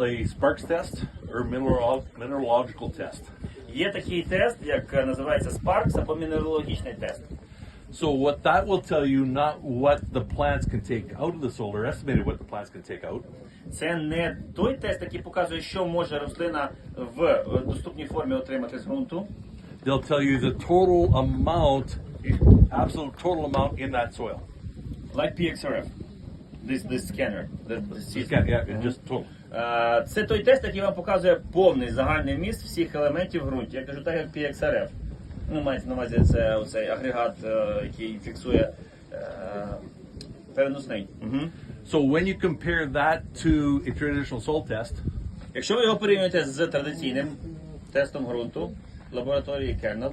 a Sparks test or mineral, mineralogical test. Є такий тест, як е, називається Sparks або мінералогічний тест. So what that will tell you not what the plants can take out of the soil or estimated what the plants can take out. Це не той тест, який показує, що може рослина в е, доступній формі отримати з ґрунту. They'll tell you the total amount, absolute total amount in that soil. Like PXRF. This, this scanner. The, the system. Just total. Е, Це той тест, який вам показує повний загальний вміст всіх елементів в ґрунті. Я кажу так, як PXRF. Ну, мається на увазі це оцей агрегат, е, який фіксує е, переносний. So when you compare that to a traditional soil test, Якщо ви його порівнюєте з традиційним тестом ґрунту лабораторії Kernel,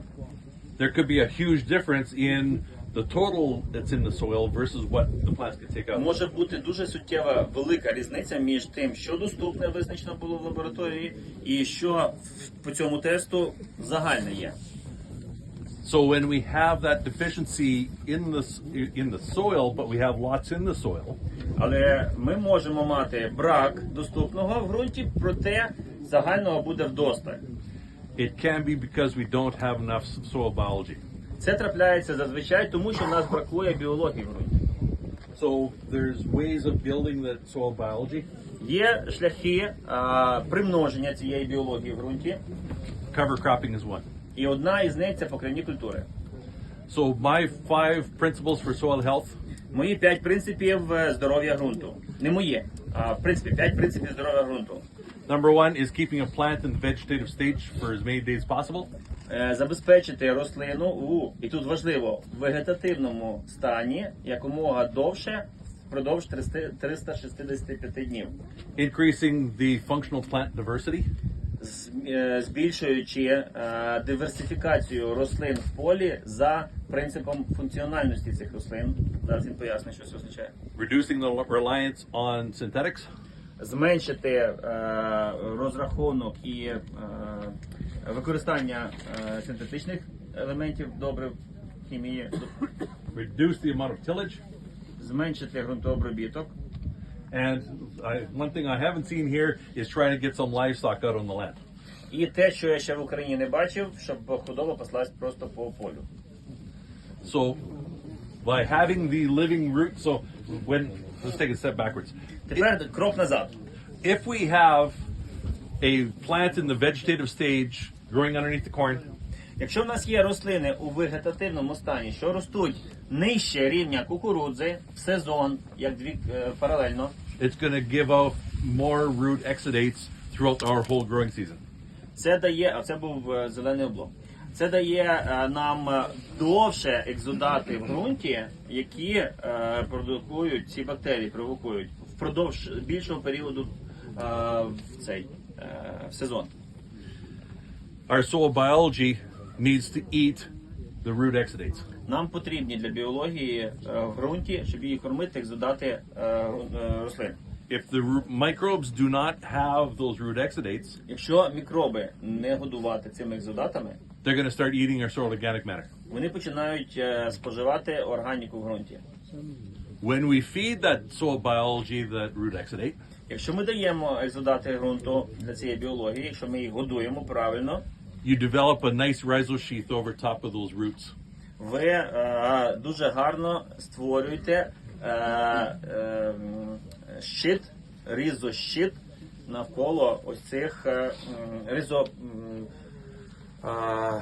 there could be a huge difference in the total that's in the soil versus what the plants can take out. може бути дуже суттєва велика різниця між тим, що доступне визначено було в лабораторії, і що в- по цьому тесту загальне є. So when we have that deficiency in the s- in the soil, but we have lots in the soil, Але ми можемо мати брак доступного в ґрунті, проте загального буде вдосталь. it can be because we don't have enough s- soil biology. Це трапляється зазвичай, тому що в нас бракує біології в ґрунті. So there's ways of building the soil biology. Є шляхи а, примноження цієї біології в ґрунті, Cover cropping is one. і одна із них це покривні культури. So my five principles for soil health Мої п'ять принципів е, здоров'я ґрунту. Не моє, а в принципі п'ять принципів здоров'я ґрунту. Number one is keeping a plant in the vegetative stage for as many days as possible. Е, Забезпечити рослину у і тут важливо в вегетативному стані якомога довше впродовж 300 365 днів, Increasing the functional plant diversity. Е, збільшуючи е, диверсифікацію рослин в полі за принципом функціональності цих рослин. Зараз він пояснить, що це означає. Reducing the reliance on synthetics. зменшити розрахунок і використання е, синтетичних елементів добрив хімії, Reduce the amount of tillage. зменшити ґрунтообробіток. And I, one thing I haven't seen here is trying to get some livestock out on the land. І те, що я ще в Україні не бачив, щоб худоба паслась просто по полю. So by having the living root, so when let's take a step backwards. Тепер крок назад. If we have a plant in the vegetative stage growing underneath the corn, Якщо в нас є рослини у вегетативному стані, що ростуть нижче рівня кукурудзи в сезон, як дві е, паралельно, it's going to give off more root exudates throughout our whole growing season. Це дає, а це був е, зелений облог. Це дає е, нам е, довше екзодати в ґрунті, які е, продукують ці бактерії, провокують впродовж більшого періоду е, в цей е, в сезон. Our soil biology needs to eat the root exudates. Нам потрібні для біології е, в ґрунті, щоб її кормити, екзодати е, е, рослин. If the microbes do not have those root exudates, Якщо мікроби не годувати цими екзодатами, they're going to start eating our soil organic matter. вони починають е, споживати органіку в ґрунті. When we feed that soil biology that root exudate, Якщо ми даємо екзодати ґрунту для цієї біології, якщо ми їх годуємо правильно, you develop a nice rhizosheath over top of those roots. ви е, дуже гарно створюєте е, е, щит, ризощит навколо ось цих е, м, м, а,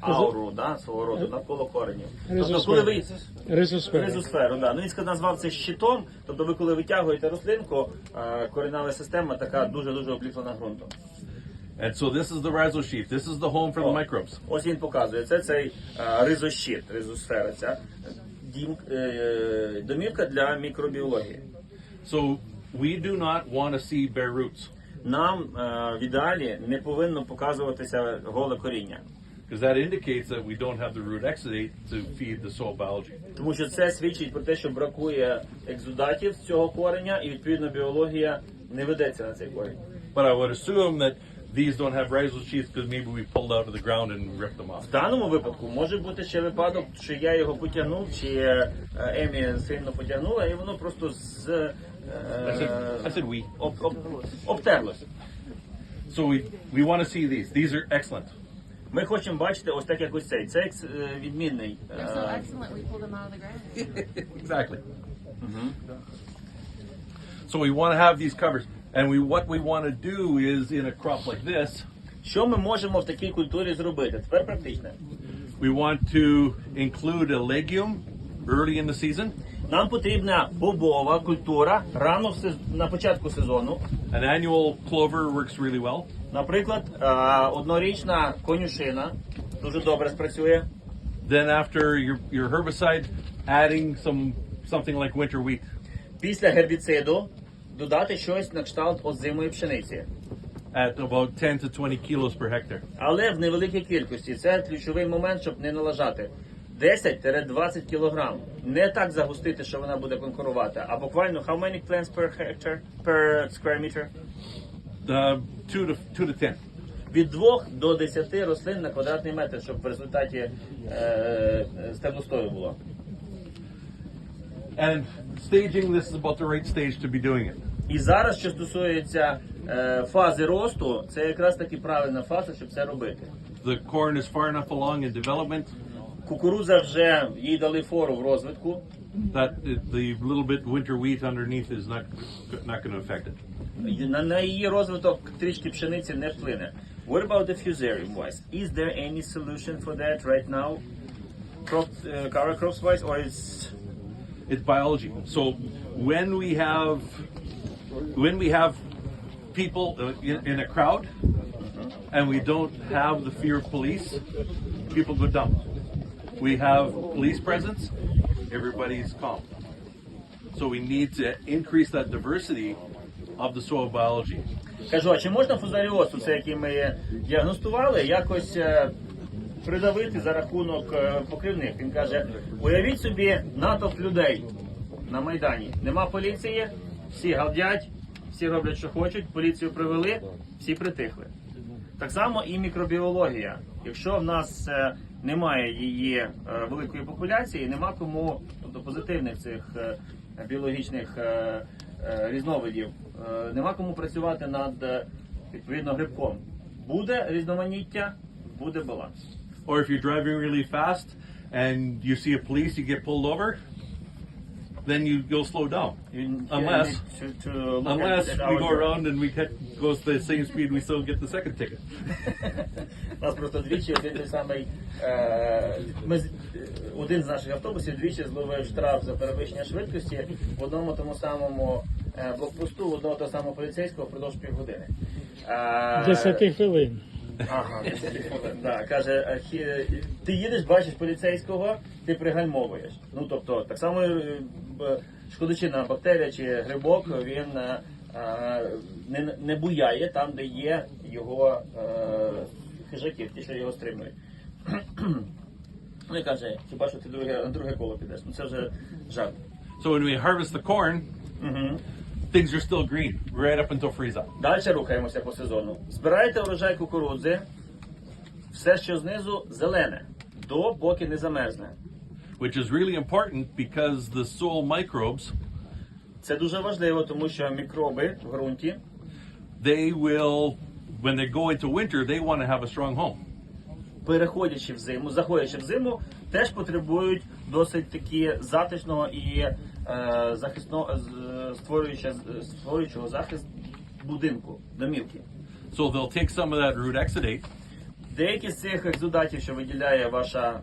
Ауру, да, свого роду, навколо коренів. Тобто, коли ви Ризосфера. Ризосферу, да. Ну він сказав, назвав це щитом. Тобто ви коли витягуєте рослинку, е, коренева система така дуже-дуже обліплена ґрунтом. And so this is the rhizosheath. This is the home for the О, microbes. Ось він показує. Це цей е, ризощит, ризосфера, ця дім, е, домівка для мікробіології. So we do not want to see bare roots Нам е, в ідеалі не повинно показуватися голе коріння. because that indicates that we don't have the root exudate to feed the soil biology. Тому що це свідчить про те, що бракує екзодатів з цього кореня, і відповідно біологія не ведеться на цей корінь. But I would assume that these don't have rhizosheaths because maybe we pulled out of the ground and ripped them off. В даному випадку може бути ще випадок, що я його потягнув, чи е, Емі сильно потягнула, і воно просто з, I said, I said we. об, об, обтерлось. So we, we want to see these. These are excellent. Ми хочемо бачити ось так, як ось цей. Це екс- е, відмінний. They're so е, excellent, we pulled them out of the ground. Exactly. So we want to have these covers. And we what we want to do is in a crop like this, Що ми можемо в такій культурі зробити? Тепер практично. we want to include a legume early in the season, Нам потрібна бобова культура рано в сез- на початку сезону. An annual clover works really well. Наприклад, е, однорічна конюшина дуже добре спрацює. Then after your, your herbicide, adding some something like winter wheat. Після гербіциду додати щось на кшталт озимої пшениці. at about 10 to 20 kilos per hectare. Але в невеликій кількості. Це ключовий момент, щоб не налажати. 10-20 кілограм. Не так загустити, що вона буде конкурувати, а буквально how many plants per hectare, per square meter? Uh, two to two to ten. Від 2 до 10 рослин на квадратний метр, щоб в результаті е, е, стеблостою було. And staging this is about the right stage to be doing it. І зараз, що стосується е, фази росту, це якраз таки правильна фаза, щоб це робити. The corn is far enough along in development Кукуруза вже їй дали фору в розвитку. that the, the little bit winter wheat underneath is not not going to affect it. На, на її розвиток трішки пшениці не вплине. What about the fusarium wise? Is there any solution for that right now? Crop, uh, cover crops wise, or is It's biology. So when we have when we have people uh, in, in a crowd and we don't have the fear of police, people go dumb. We have police presence, everybody's calm. So we need to increase that diversity of the soil biology. кажу, а чи можна фузаріоз, це який ми діагностували, якось е, придавити за рахунок е, покривних? Він каже: уявіть собі натовп людей на майдані. Нема поліції, всі галдять, всі роблять, що хочуть. Поліцію привели, всі притихли. Так само і мікробіологія. Якщо в нас е, немає її е, великої популяції, нема кому тобто позитивних цих біологічних різновидів, нема кому працювати над відповідно грибком. Буде різноманіття, буде баланс. Or if you're driving really fast and you see a police, you get pulled over, then you go slow down. You- Unless you need to- to look unless at we our go job. around and we get goes the same speed, we still get the second ticket. У нас просто двічі один той самий е, ми з- один з наших автобусів двічі зловив штраф за перевищення швидкості в одному тому самому е, блокпосту, в одного того самого поліцейського впродовж півгодини. Е, 10 хвилин. Ага, 10. Да, каже, ти їдеш, бачиш поліцейського, ти пригальмовуєш. Ну тобто, так само е, б- шкодочинна бактерія чи грибок, він е, е, не, не буяє там, де є його е, хижаки, ті, що його стримують. Ну і каже, хіба що ти друге, на друге коло підеш? Ну це вже жарт. So when we harvest the corn, Угу. Things are still green right up until freeze up. Далі рухаємося по сезону. Збираєте урожай кукурудзи, все, що знизу, зелене, до поки не замерзне. which is really important because the soil microbes Це дуже важливо, тому що мікроби в ґрунті they will when they go into winter they want to have a strong home переходячи в зиму, заходячи в зиму, теж потребують досить таки затишного і захисно з- створюючого захист будинку, домівки. so they'll take some of that root exudate Деякі з цих екзудатів, що виділяє ваша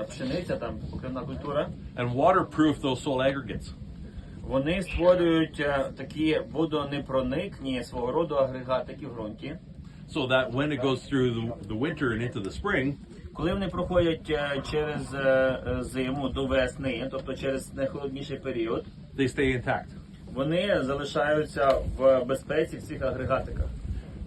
е, пшениця, там покривна культура, and waterproof those soil aggregates вони створюють е, такі водонепроникні свого роду агрегатики в ґрунті. So that when it goes through the, the winter and into the spring Коли вони проходять е, через е, е, зиму до весни, тобто через найхолодніший період, they stay intact. вони залишаються в безпеці в цих агрегатиках.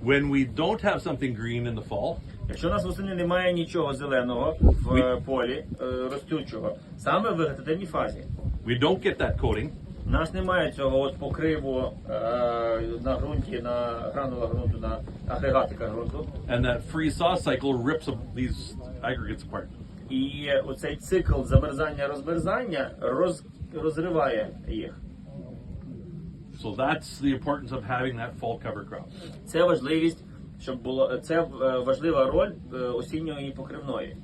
when we don't have something green in the fall Якщо у нас восени немає нічого зеленого в е, полі е, ростючого, саме в вегетативній фазі, we don't get that coating у нас немає цього от покриву е, на ґрунті, на гранулах ґрунту, на агрегатиках ґрунту. and that freeze thaw cycle rips these aggregates apart І оцей цикл замерзання розмерзання роз, розриває їх. So that's the importance of having that fall cover crop. Це важливість, щоб було це е, важлива роль е, осінньої покривної.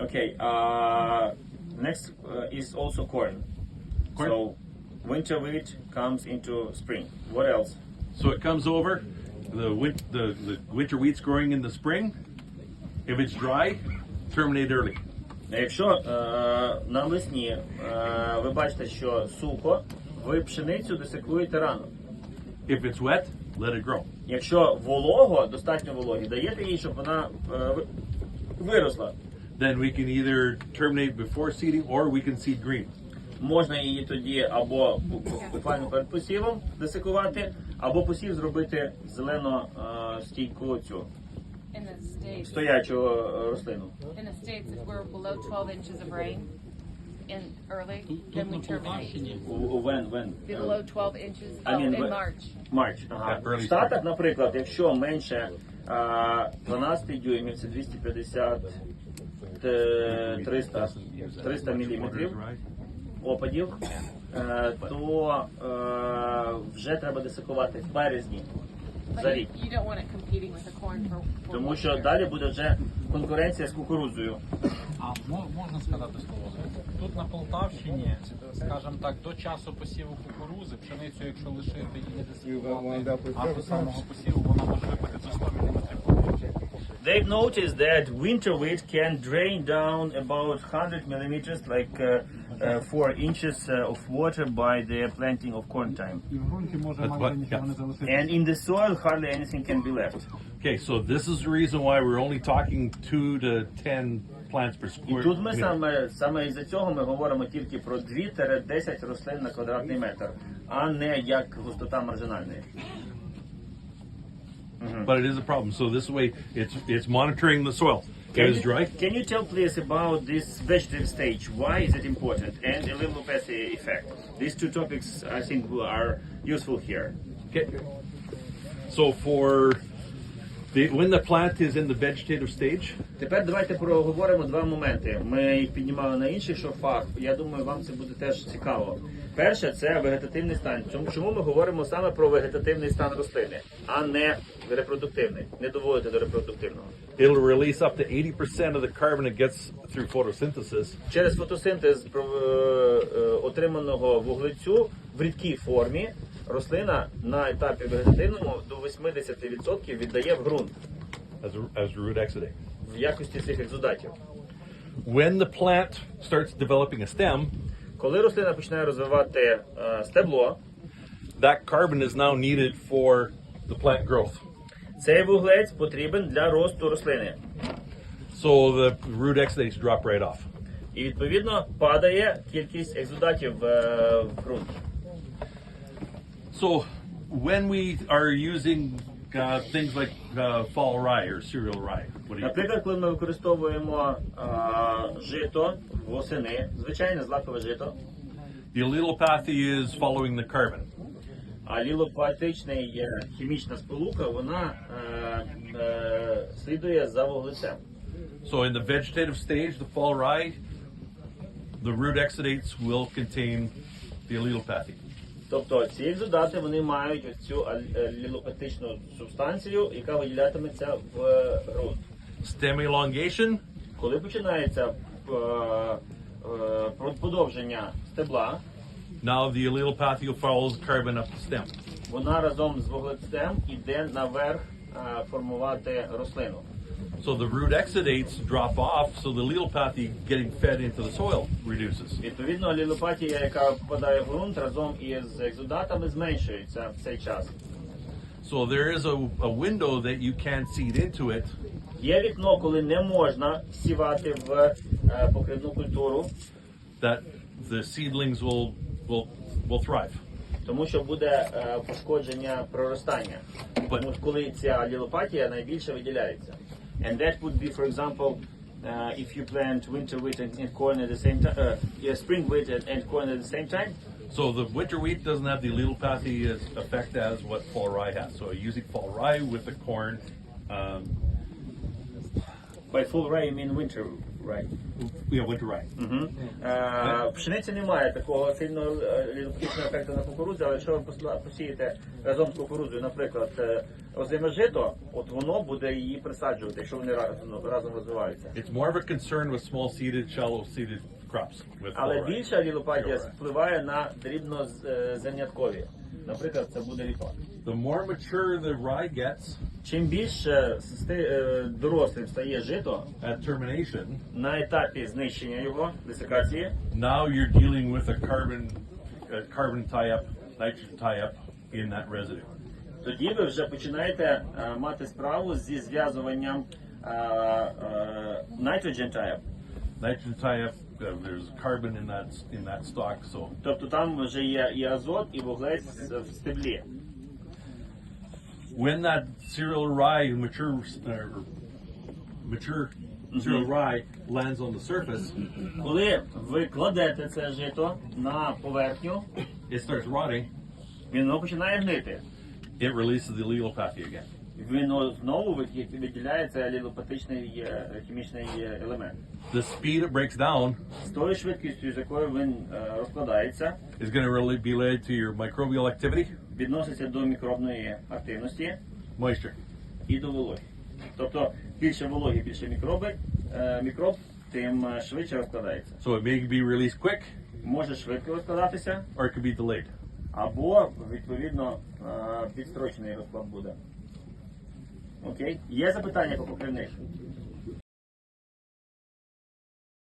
Окей. Okay, next uh, is also corn. Corn. So winter wheat comes into spring. What else? So it comes over, the, win- the, the winter wheat's growing in the spring. If it's dry, terminate early. Якщо е, навесні е, ви бачите, що сухо, ви пшеницю десикуєте рано. If it's wet, let it grow. Якщо волого, достатньо вологі, даєте їй, щоб вона е, ви- виросла. Then we can either terminate before seeding or we can seed green. Можна її тоді або бу- буквально перед посівом десикувати, або посів зробити зелено е, стійку цю стоячу е, рослину. in the states, if we're below 12 inches of early, then we terminate. Below 12 inches, I oh, mean, in March. Марч. Ага. Yeah, early В Штатах, наприклад, якщо менше а, 12 дюймів, це 250 е, 300, 300 міліметрів опадів, е, то е, вже треба десикувати в березні за рік. Тому що далі буде вже конкуренція з кукурудзою. А мо- можна сказати слово? Тут на Полтавщині, скажімо так, до часу посіву кукурузи, пшеницю, якщо лишити і не десикувати, а до самого посіву вона може випити до 100 мм. They've noticed that winter wheat can drain down about 100 millimeters, like uh, 4 inches uh, of water by the planting of corn time. І в ґрунті може That's майже what- нічого не yeah. залишитися. And in the soil, hardly anything can be left. Okay, so this is the reason why we're only talking two to ten plants per І square. тут ми meter. саме саме із-за цього ми говоримо тільки про 2-10 рослин на квадратний метр, а не як густота маржинальної. But it is a problem. So this way, it's it's monitoring the soil. Can you, dry, can you tell please about this vegetative stage? Why is it important? And a little pathy effect. These two topics I think are useful here. Okay. So for the when the plant is in the vegetative stage, Тепер давайте проговоримо два моменти. Ми їх піднімали на інших шофах. Я думаю, вам це буде теж цікаво. Перше це вегетативний стан. Чому, ми говоримо саме про вегетативний стан рослини, а не репродуктивний, не доводити до репродуктивного. it'll release up to 80% of the carbon it gets through photosynthesis. Через фотосинтез е, е, отриманого вуглецю в рідкій формі рослина на етапі вегетативному до 80% віддає в ґрунт as as root exudate. в якості цих екзодатів. When the plant starts developing a stem, Коли рослина починає розвивати е, стебло, that carbon is now needed for the plant growth. цей вуглець потрібен для росту рослини. So the root exudates drop right off. І відповідно падає кількість екзодатів е, в ґрунт. So when we are using uh, things like uh, fall rye or cereal rye, what do you Наприклад, коли ми використовуємо е, жито восени, звичайне злакове жито, The allelopathy is following the carbon. а лілопатичний е, хімічна сполука вона е, е, слідує за вуглецем. So in the vegetative stage, the fall rye, the root exudates will contain the allelopathy. Тобто ці екзодати вони мають ось цю ал- е, субстанцію, яка виділятиметься в ґрунт. Stem elongation, Коли починається е, е, подовження стебла, now the allelopathy follows carbon up the stem. вона разом з вуглецем іде наверх е, формувати рослину. So the root exudates drop off, so the allelopathy getting fed into the soil reduces. Відповідно, лілопатія, яка впадає в ґрунт разом із екзодатами, зменшується в цей час. So there is a, a window that you can seed into it Є вікно, коли не можна сівати в е, покривну культуру, that the seedlings will will will thrive. тому що буде е, пошкодження проростання. Тому коли ця лілопатія найбільше виділяється. And that would be, for example, uh, if you plant winter wheat and, and corn at the same time, uh, yeah, spring wheat and, and corn at the same time, so the winter wheat doesn't have the allelopathy as effect as what fall rye has. So using fall rye with the corn, um, by full rye you mean winter Right. Yeah, winter rye. Угу. Е, в пшениці немає такого сильного е, лінопотічного ефекту на кукурудзі, але якщо ви посла- посієте разом з кукурудзою, наприклад, е, озиме жито, от воно буде її присаджувати, якщо вони разом, разом розвиваються. It's more of a concern with small seeded, shallow seeded crops. With Але fluoride. більша лілопатія Fluoride. впливає на дрібнозерняткові. Наприклад, це буде ріпа. The more mature the rye gets Чим більше сте- е, дорослим стає жито at termination, на етапі знищення його, десикації, now you're dealing with a carbon, a carbon tie-up, nitrogen tie-up in that residue. тоді ви вже починаєте е, мати справу зі зв'язуванням е, е, nitrogen type. Nitrogen tie-up, uh, there's carbon in that in that stock, so Тобто там вже є і азот, і вуглець в стеблі. when that cereal rye mature uh, mature cereal rye lands on the surface, Коли ви кладете це жито на поверхню, it starts rotting. воно починає гнити. It releases the allelopathy again. Він знову виділяється лілопатичний е, хімічний е, елемент. The speed it breaks down З тою швидкістю, з якою він е, розкладається, is going to really be related to your microbial activity, відноситься до мікробної активності moisture. і до вологи. Тобто більше вологи, більше мікроби, мікроб, тим швидше розкладається. So it may be released quick Може швидко розкладатися, or it could be delayed. або відповідно підстрочений розклад буде. Окей? Є запитання по покривних?